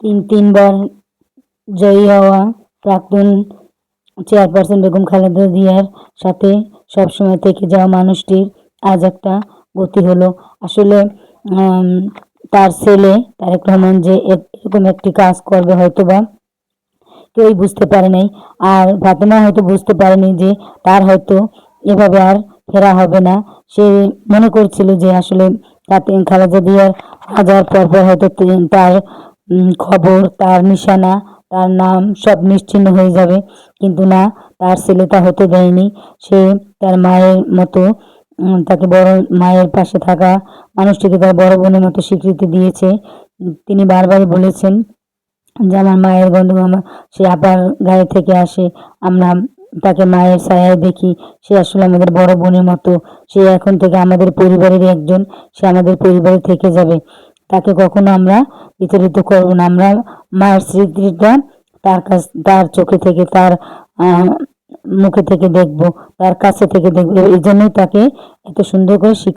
তিন, তিনবার জয়ী হওয়া প্রাক্তন চেয়ারপারসন বেগম খালেদা জিয়ার সাথে সবসময় থেকে যাওয়া মানুষটির আজ একটা গতি হলো। আসলে তার ছেলে তারেক রহমান যে এরকম একটি কাজ করবে হয়তো বা কেউই বুঝতে পারে নাই। আর ফাতেমা হয়তো বুঝতে পারেনি যে তার হয়তো এভাবে আর ফেরা হবে না। সে মনে করছিল যে আসলে খালেদা জিয়ার হাজার পর পর হয়তো তার খবর, তার নিশানা, তার নাম সব নিশ্চিহ্ন হয়ে যাবে। কিন্তু না, তার ছেলে তা হতে দেয়নি। সে তার মায়ের মতো তাকে বড় মায়ের পাশে থাকা মানুষটিকে তার বড় বোনের মতো স্বীকৃতি দিয়েছে। তিনি বারবারই বলেছেন যে, আমার মায়ের গন্ধ আমার, সে আপার গায়ে থেকে আসে। আমরা তাকে মায়ের ছায়ায় দেখি। সে আসলে আমাদের বড় বোনের মতো। সে এখন থেকে আমাদের পরিবারের একজন। সে আমাদের পরিবারে থেকে যাবে। তাকে কখনো আমরা বিচলিত করব না। আমরা মায়ের স্মৃতিটা তার কাছ, তার চোখে থেকে, তার মুখে থেকে দেখব, তার কাছে থেকে দেখব। এই জন্যই তাকে এত সুন্দর করে শিক্ষা